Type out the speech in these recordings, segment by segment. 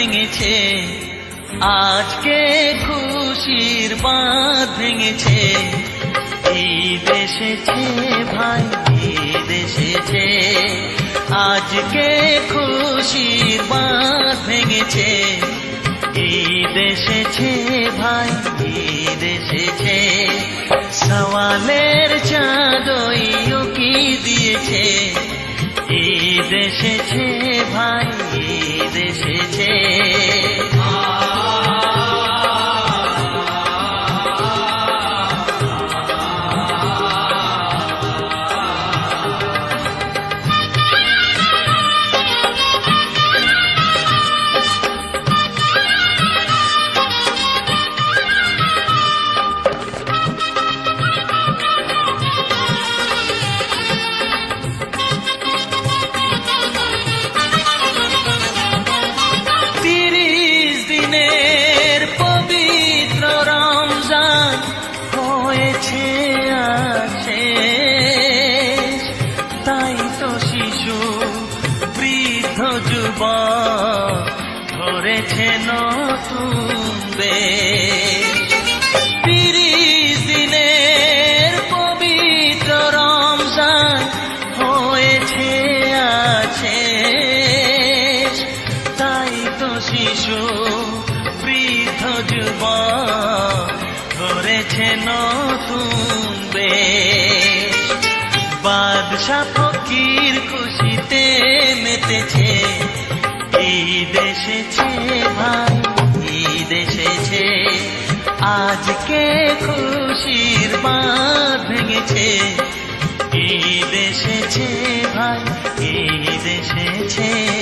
ভেঙেছে। আজকে খুশির বাঁধ ভেঙেছে। ঈদ এসেছে ভাই ঈদ এসেছে আজকে খুশির বাঁধ ভেঙেছে। ঈদ এসেছে ভাই ঈদ এসেছে সওয়ালের চাঁদই কি দিয়েছে। ঈদ এসেছে ভাই ঈদ নতুন তিরিশ দিনের পবিত্র রমজান হয়েছে, আছে। তাই তো শিশু বৃদ্ধ যুবক ধরেছে নতুন বেশ। বাদশা ঈদ এসেছে ভাই ঈদ এসেছে। আজকে খুশির বাঁধ ভেঙেছে। ঈদ এসেছে ভাই ঈদ এসেছে।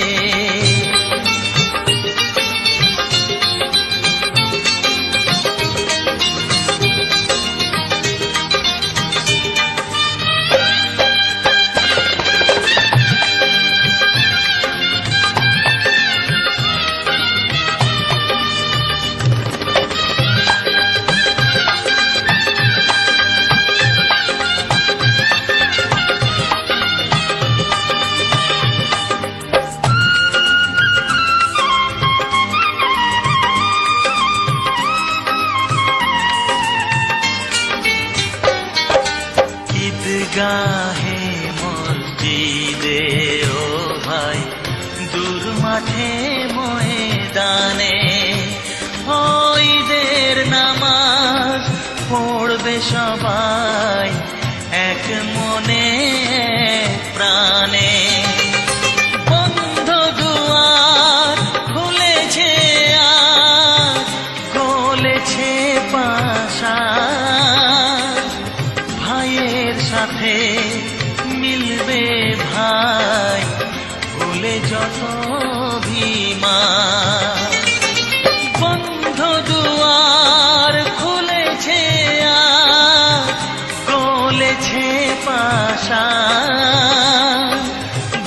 মাঠে ময়দানে। ঈদের নামাজ পড়বে সবাই এক মনে প্রাণে। বন্ধ দুয়ার খুলেছে আজ, গলেছে পাশা। ভাইয়ের সাথে মিলবে ভাই, ভুলে যত ভীমা বন্ধ দুয়ার খুলেছে পাশা।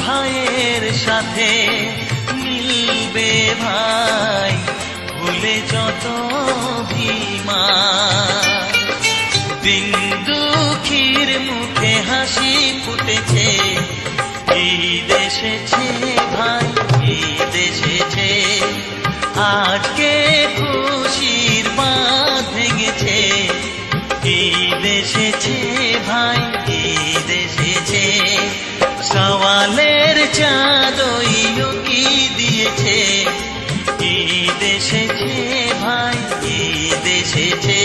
ভাইয়ের সাথে ভাই দুঃখীর মুখে হাসি ফুটেছে ঈদ ভাই। এসেছে আজকে খুশির বাঁধ ভেঙেছে। ঈদ এসেছে ভাই ঈদ এসেছে সওয়ালের চাঁদই কি দিয়েছে। ঈদ এসেছে ভাই ঈদ এসেছে